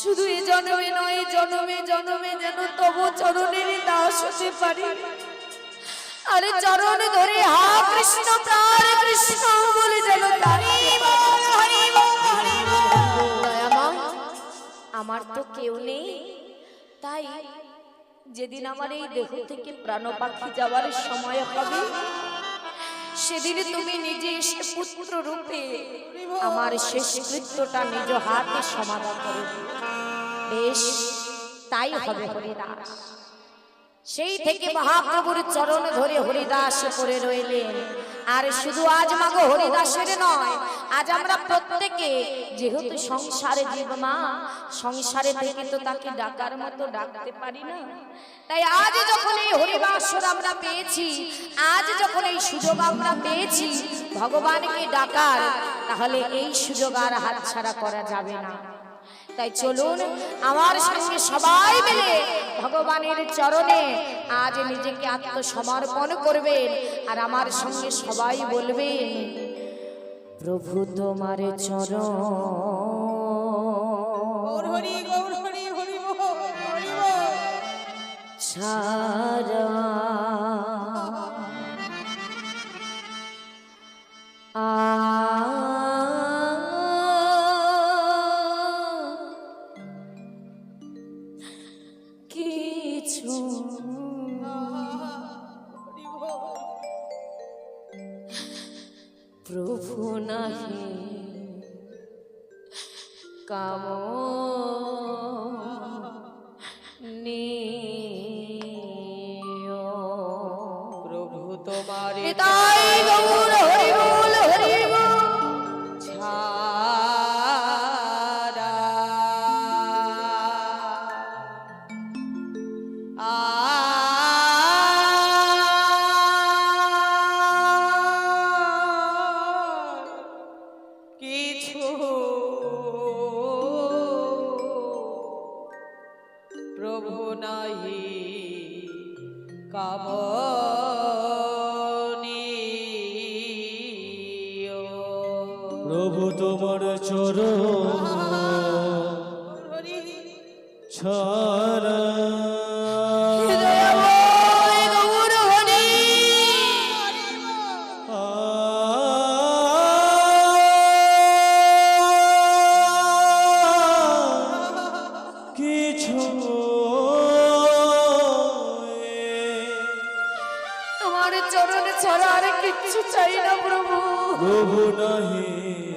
শুধু এই জন্মে নয় জন্মে জন্মে যেন তবু চরণের দাস হতে পারি। আরে চরণ ধরে, হা কৃষ্ণ, প্রাণ কৃষ্ণ, বলে যেন আমার তো কেউ নেই। তাই যেদিন আমার এই দেহ থেকে প্রাণ পাখি যাওয়ার সময় হবে সেদিন তুমি নিজে এসে পুত্র রূপে আমার শেষ কৃত্যটা নিজ হাতে সমাধান করে বেশ, তাই হবে হরিদাস। সেই থেকে মহাপ্রভুর চরণ ধরে হরিদাস করে রইলেন। আর শুধু আজ মাগো হরিদাসের নয় আজ আমরা প্রত্যেকে যেহেতু সংসারে জীব মা সংসারে থেকে তো তাকে ডাকার মতো ডাকতে পারি না। তাই আজ যখন এই হরিবাসর আমরা পেয়েছি আজ যখন এই সুযোগ আমরা পেয়েছি ভগবানকে ডাকার তাহলে এই সুযোগ আর হাতছাড়া করা যাবে না। তাই চলুন আমার সঙ্গে সবাই মিলে ভগবানের চরণে আজ নিজেকে আত্মসমর্পণ করবেন আর আমার সঙ্গে সবাই বলবেন প্রভু তোমার চরণ। ছাড়া কিছু প্রভু নাহি কাম প্রভু তোমার কিছু প্রভু নাহি কামনীয় প্রভু তোমার চরণ ছাড়া কিছু আমার চরণে ছড়া আর কিচ্ছু চাই না প্রভু। প্রভু নাহি।